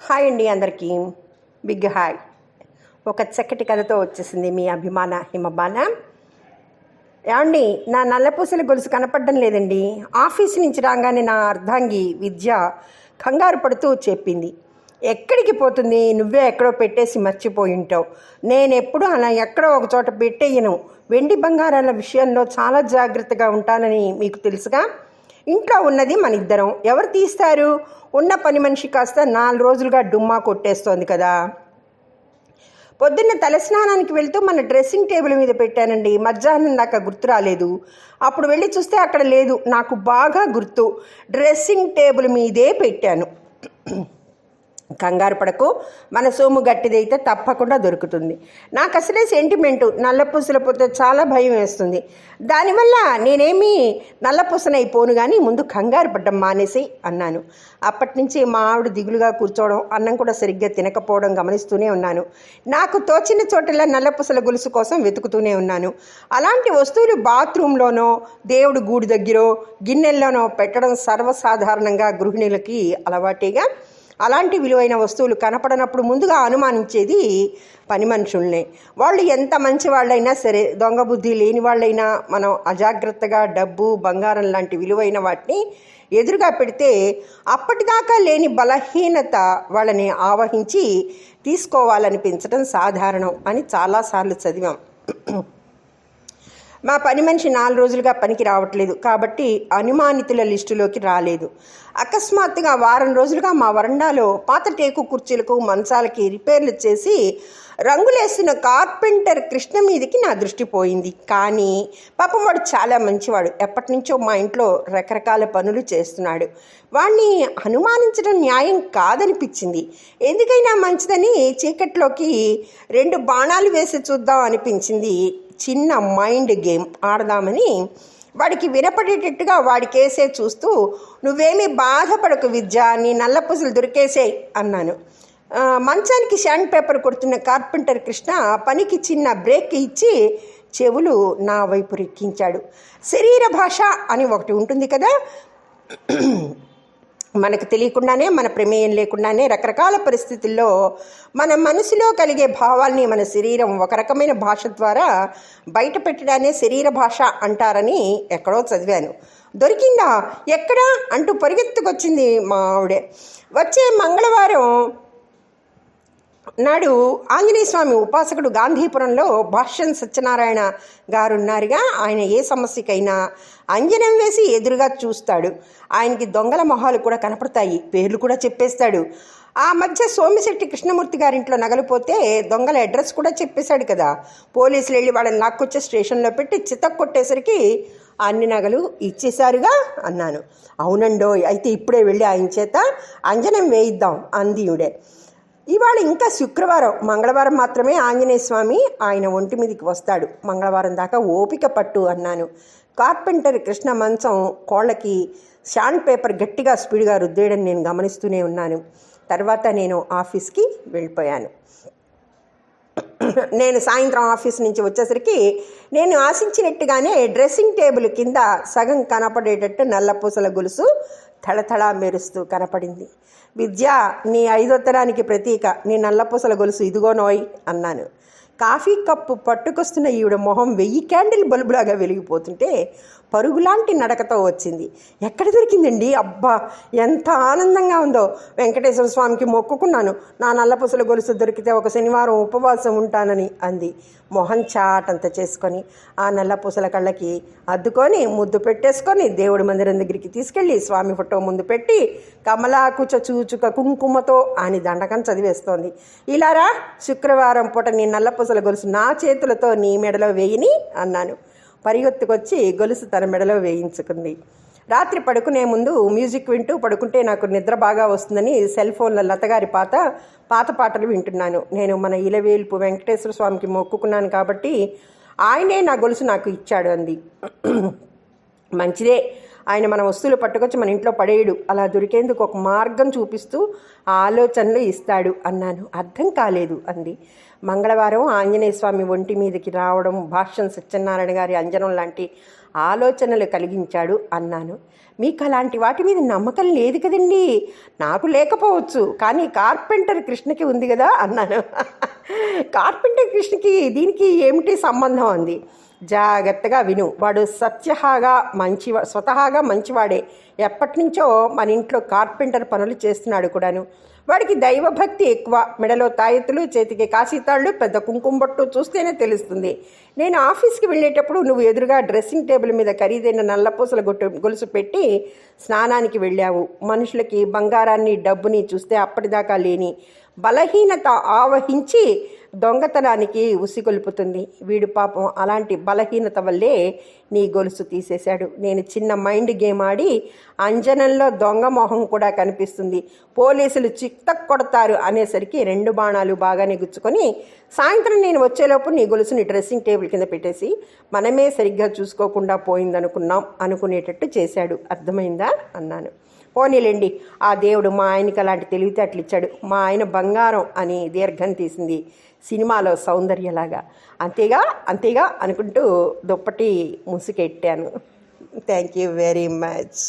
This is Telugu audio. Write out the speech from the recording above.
హాయ్ అండి అందరికీ. Big hi. ఒక చక్కటి కథతో వచ్చేసింది మీ అభిమాన హిమబాన. ఏమండి నా నల్లపూసల గొలుసు కనపడడం లేదండి. ఆఫీస్ నుంచి రాగానే నా అర్ధాంగి విద్య కంగారు పడుతూ చెప్పింది. ఎక్కడికి పోతుంది? నువ్వే ఎక్కడో పెట్టేసి మర్చిపోయి ఉంటావు. నేను ఎప్పుడు అలా ఎక్కడో ఒక చోట పెట్టేయను. వెండి బంగారాల విషయంలో చాలా జాగ్రత్తగా ఉంటానని మీకు తెలుసుగా? ఇంట్లో ఉన్నది మన ఇద్దరం ఎవరు తీస్తారు? ఉన్న పని మనిషి కాస్త నాలుగు రోజులుగా డుమ్మా కొట్టేస్తోంది కదా. పొద్దున్న తలస్నానానికి వెళ్తూ మన డ్రెస్సింగ్ టేబుల్ మీద పెట్టానండి. మధ్యాహ్నం దాకా గుర్తు రాలేదు. అప్పుడు వెళ్ళి చూస్తే అక్కడ లేదు. నాకు బాగా గుర్తు. డ్రెస్సింగ్ టేబుల్ మీదే పెట్టాను. కంగారు పడకు. మన సోము గట్టిదైతే తప్పకుండా దొరుకుతుంది. నాకు అసలే సెంటిమెంటు నల్లపూసల పోతే చాలా భయం వేస్తుంది. దానివల్ల నేనేమి నల్లపూసనైపోను కానీ ముందు కంగారు పడ్డం మానేసి అన్నాను. అప్పటి నుంచి మా ఆవిడ దిగులుగా కూర్చోవడం అన్నం కూడా సరిగ్గా తినకపోవడం గమనిస్తూనే ఉన్నాను. నాకు తోచిన చోటలా నల్లపూసల గొలుసు కోసం వెతుకుతూనే ఉన్నాను. అలాంటి వస్తువులు బాత్రూంలోనో దేవుడు గూడు దగ్గర గిన్నెల్లోనో పెట్టడం సర్వసాధారణంగా గృహిణులకి అలవాటేగా అలాంటి విలువైన వస్తువులు కనపడనప్పుడు ముందుగా అనుమానించేది పని మనుషుల్నే. వాళ్ళు ఎంత మంచి వాళ్ళైనా సరే దొంగ బుద్ధి లేని వాళ్ళైనా మనం అజాగ్రత్తగా డబ్బు బంగారం లాంటి విలువైన వాటిని ఎదురుగా పెడితే అప్పటిదాకా లేని బలహీనత వాళ్ళని ఆవహించి తీసుకోవాలనిపించడం సాధారణం అని చాలాసార్లు చదివాం. మా పని మనిషి నాలుగు రోజులుగా పనికి రావట్లేదు కాబట్టి అనుమానితుల లిస్టులోకి రాలేదు. అకస్మాత్తుగా వారం రోజులుగా మా వరండాలో పాత టేకు కుర్చీలకు మంచాలకి రిపేర్లు చేసి రంగులేసిన కార్పెంటర్ కృష్ణ మీదకి నా దృష్టి పోయింది. కానీ పాపం వాడు చాలా మంచివాడు. ఎప్పటి నుంచో మా ఇంట్లో రకరకాల పనులు చేస్తున్నాడు. వాణ్ణి అనుమానించడం న్యాయం కాదనిపించింది. ఎందుకైనా మంచిదని చీకట్లోకి రెండు బాణాలు వేసి చూద్దాం అనిపించింది. చిన్న మైండ్ గేమ్ ఆడదామని వాడికి వినపడేటట్టుగా వాడికేసే చూస్తూ నువ్వేమీ బాధపడకు విద్య నీ నల్లపూసలు దొరికేసేయ్ అన్నాను. మంచానికి షాండ్ పేపర్ కొడుతున్న కార్పెంటర్ కృష్ణ పనికి చిన్న బ్రేక్ ఇచ్చి చెవులు నా వైపు రెక్కించాడు. శరీర భాష అని ఒకటి ఉంటుంది కదా? మనకు తెలియకుండానే మన ప్రమేయం లేకుండానే రకరకాల పరిస్థితుల్లో మన మనసులో కలిగే భావాల్ని మన శరీరం ఒక రకమైన భాష ద్వారా బయట పెట్టడానే శరీర భాష అంటారని ఎక్కడో చదివాను. దొరికిందా? ఎక్కడా? అంటూ పరిగెత్తుకొచ్చింది మా ఆవిడే. వచ్చే మంగళవారం నాడు ఆంజనేయ స్వామి ఉపాసకుడు గాంధీపురంలో భాష్యం సత్యనారాయణ గారు ఉన్నారుగా ఆయన ఏ సమస్యకైనా అంజనం వేసి ఎదురుగా చూస్తాడు. ఆయనకి దొంగల మొహాలు కూడా కనపడతాయి. పేర్లు కూడా చెప్పేస్తాడు. ఆ మధ్య సోమిశెట్టి కృష్ణమూర్తి గారింట్లో నగలు పోతే దొంగల అడ్రస్ కూడా చెప్పేశాడు కదా. పోలీసులు వెళ్ళి వాళ్ళని లాక్కొచ్చే స్టేషన్లో పెట్టి చితక్ కొట్టేసరికి అన్ని నగలు ఇచ్చేశారుగా అన్నాను. అవునండో అయితే ఇప్పుడే వెళ్ళి ఆయన చేత అంజనం వేయిద్దాం అందియుడే ఇవాళ ఇంకా శుక్రవారం మంగళవారం మాత్రమే ఆంజనేయ స్వామి ఆయన ఒంటి మీదకి వస్తాడు. మంగళవారం దాకా ఓపిక పట్టు అన్నాను. కార్పెంటర్ కృష్ణ మంచం కోళ్ళకి షాండ్ పేపర్ గట్టిగా స్పీడ్గా రుద్దేయడం నేను గమనిస్తూనే ఉన్నాను. తర్వాత నేను ఆఫీస్కి వెళ్ళిపోయాను. నేను సాయంత్రం ఆఫీస్ నుంచి వచ్చేసరికి నేను ఆశించినట్టుగానే డ్రెస్సింగ్ టేబుల్ కింద సగం కనపడేటట్టు నల్లపూసల గొలుసు థళథళా మెరుస్తూ కనపడింది. విద్య నీ ఐదొత్తనానికి ప్రతీక నీ నల్లపూసల గొలుసు ఇదిగో నోయ్ అన్నాను. కాఫీ కప్పు పట్టుకొస్తున్న ఈవిడ మొహం వెయ్యి క్యాండిల్ బల్బులాగా వెలిగిపోతుంటే పరుగులాంటి నడకతో వచ్చింది. ఎక్కడ దొరికిందండి? అబ్బా ఎంత ఆనందంగా ఉందో. వెంకటేశ్వర స్వామికి మొక్కుకున్నాను. నా నల్లపూసల గొలుసు దొరికితే ఒక శనివారం ఉపవాసం ఉంటానని అంది. మొహం చాటంత చేసుకొని ఆ నల్లపూసల కళ్ళకి అద్దుకొని ముద్దు పెట్టేసుకొని దేవుడి మందిరం దగ్గరికి తీసుకెళ్ళి స్వామి ఫోటో ముందు పెట్టి కమలాకుచ చూచుక కుంకుమతో అని దండకం చదివేస్తోంది. ఇలారా శుక్రవారం పూట నీ నల్లపూసల గొలుసు నా చేతులతో నీ మెడలో వేయిని అన్నాను. పరిగెత్తుకొచ్చి గొలుసు తన మెడలో వేయించుకుంది. రాత్రి పడుకునే ముందు మ్యూజిక్ వింటూ పడుకుంటే నాకు నిద్ర బాగా వస్తుందని సెల్ ఫోన్లో లతగారి పాత పాత పాటలు వింటున్నాను. నేను మన ఇలవేల్పు వెంకటేశ్వర స్వామికి మొక్కుకున్నాను కాబట్టి ఆయనే నా గొలుసు నాకు ఇచ్చాడు అంది. మంచిదే. ఆయన మన వస్తువులు పట్టుకొచ్చి మన ఇంట్లో పడేయడు. అలా దొరికేందుకు ఒక మార్గం చూపిస్తూ ఆ ఆలోచనలు ఇస్తాడు అన్నాను. అర్థం కాలేదు అంది. మంగళవారం ఆంజనేయ స్వామి ఒంటి మీదకి రావడం భాష్యం సత్యనారాయణ గారి అంజనం లాంటి ఆలోచనలు కలిగించాడు అన్నాను. మీకు అలాంటి వాటి మీద నమ్మకం లేదు కదండి. నాకు లేకపోవచ్చు కానీ కార్పెంటర్ కృష్ణకి ఉంది కదా అన్నాను. కార్పెంటర్ కృష్ణకి దీనికి ఏమిటి సంబంధం అంది. జాగ్రత్తగా విను. వాడు సత్యహాగా మంచి స్వతహాగా మంచివాడే. ఎప్పటి నుంచో మన ఇంట్లో కార్పెంటర్ పనులు చేస్తున్నాడు కూడాను. వాడికి దైవభక్తి ఎక్కువ. మెడలో తాయెత్తులు చేతికి కాశీతాళ్ళు పెద్ద కుంకుమ బొట్టు చూస్తేనే తెలుస్తుంది. నేను ఆఫీస్కి వెళ్ళేటప్పుడు నువ్వు ఎదురుగా డ్రెస్సింగ్ టేబుల్ మీద ఖరీదైన నల్లపూసల గొట్టు గొలుసు పెట్టి స్నానానికి వెళ్ళావు. మనుషులకి బంగారాన్ని డబ్బుని చూస్తే అప్పటిదాకా లేని బలహీనత ఆవహించి దొంగతనానికి ఉసిగొలుపుతుంది. వీడు పాపం అలాంటి బలహీనత వల్లే నీ గొలుసు తీసేశాడు. నేను చిన్న మైండ్ గేమ్ ఆడి అంజనంలో దొంగ మొహం కూడా కనిపిస్తుంది. పోలీసులు చిత్త కొడతారు అనేసరికి రెండు బాణాలు బాగానే గుచ్చుకొని సాయంత్రం నేను వచ్చేలోపు నీ గొలుసుని డ్రెస్సింగ్ టేబుల్ కింద పెట్టేసి మనమే సరిగ్గా చూసుకోకుండా పోయిందనుకున్నాం అనుకునేటట్టు చేశాడు. అర్థమైందా? అన్నాను. పోనీలేండి ఆ దేవుడు మా ఆయనకి అలాంటి తెలివితేటలు ఇచ్చాడు. మా ఆయన బంగారం అని దీర్ఘం తీసింది సినిమాలో సౌందర్యలాగా. అంతేగా అంతేగా అనుకుంటూ దుప్పటి ముసుకెట్టాను. Thank you very much